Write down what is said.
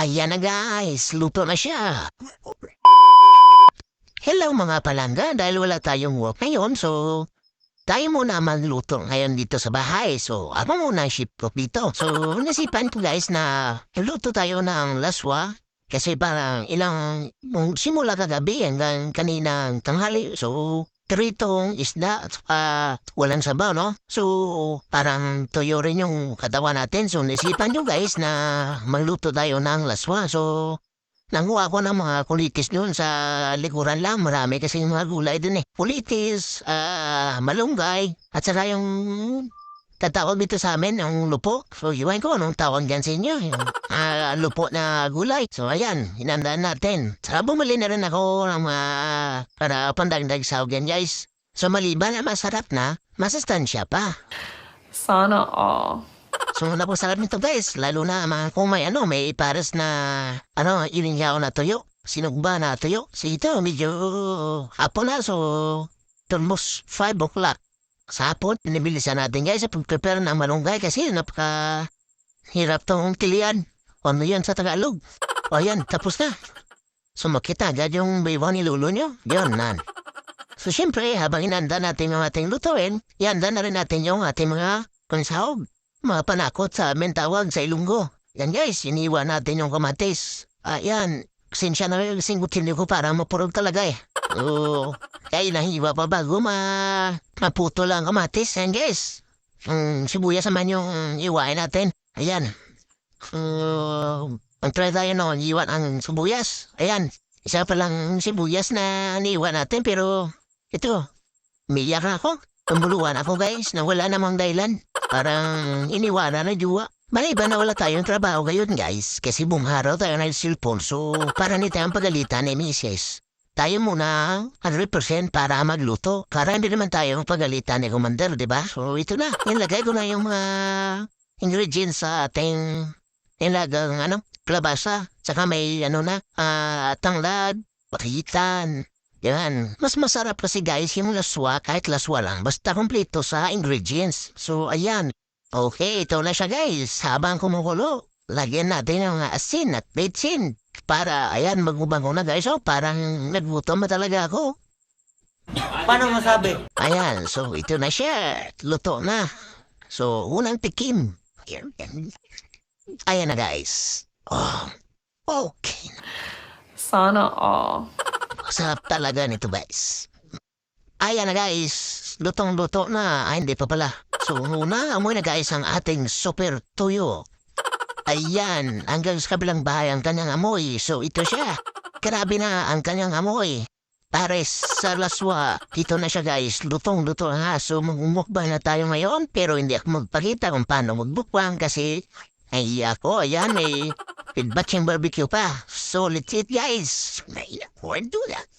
Ayan na guys, luto na siya. Hello mga palangga, dahil wala tayong work ngayon, so tayo muna magluto ngayon dito sa bahay. So, ako muna ang ship cook dito. So, nasipan ko guys na luto tayo ng laswa. Kasi parang ilang, simula kagabi hanggang kaninang tanghali. So, tritong isda at saka walang sabaw, no? So, parang tuyo rin yung katawan natin. So, nasipan nyo guys na magluto tayo ng laswa. So, Nanguha ko ng mga kulitis doon sa likuran lang. Marami kasi mga gulay doon eh. Kulitis, ah, malunggay, at saka yung tatawag dito sa amin, yung lupo. So, iwan ko anong tawag dyan sa inyo. Yung ah, lupo na gulay. So, ayan, hinandaan natin. Saka bumili na rin ako ng mga para pandagdag sa yan, guys. So, maliban na masarap na, masustansya pa. Sana all. So, napasarap nito guys. Lalo na mga kung may ano, may pares na ano, ilinyaw na tuyo. Sinugba na tuyo. So, ito medyo hapon na. So, almost 5 o'clock. Sa hapon, pinibilisan natin guys sa pag-prepare ng malunggay kasi napaka hirap tong tilian. Ano yan sa Tagalog? O yan, tapos na. So, makita agad yung baywa ni Lolo nyo. Yun, nan. So, syempre, habang inanda natin ang ating lutuin, ianda na rin natin yung ating mga konsahog. Mga panakot sa amin sa Ilunggo. Yan guys, iniwan natin yung kamatis. Ayan, sinsya na yung singgutin ko para mapurog talaga eh. Oo, kaya nahiwa pa bago ma maputo lang kamatis. Yan guys, um, sibuyas naman yung iwain natin. Ayan. Uh, ang try tayo noon, iwan ang sibuyas. Ayan, isa pa lang sibuyas na niwan natin pero ito, miyak na ako. Tumuluan ako guys na wala namang dahilan. Parang iniwanan na juwa. Maliban na wala tayong trabaho ngayon guys kasi bumaraw tayo ng cellphone so para ni tayong pagalitan ni Mrs. Tayo muna 100% para magluto. Para hindi naman tayo pagalitan ni Commander, di ba? So ito na. Nilagay ko na yung mga ingredients sa ating nilagang ano, klabasa. Saka may ano na, ah, tanglad, pakitan, yan. Mas masarap kasi guys yung laswa kahit laswa lang basta kompleto sa ingredients. So ayan. Okay, ito na siya guys. Habang kumukulo, lagyan natin ng asin at betsin. Para, ayan, magubango na guys. Oh, parang nagutom na talaga ako. Paano masabi? Ayan, so ito na siya. Luto na. So, unang tikim. Ayan, ayan na guys. Oh, okay. Sana all. Sarap talaga nito guys. Ayan na guys, lutong-luto na. Ay, hindi pa pala. So, una, amoy na guys ang ating super tuyo. Ayan, hanggang sa kabilang bahay ang kanyang amoy. So, ito siya. Grabe na ang kanyang amoy. Pares sa laswa. Dito na siya guys, lutong-luto na. So, magmumukbang na tayo ngayon. Pero hindi ako magpakita kung paano magbukbang kasi ay ako, ayan, may feedback barbecue pa. So, let's guys. May ako do that.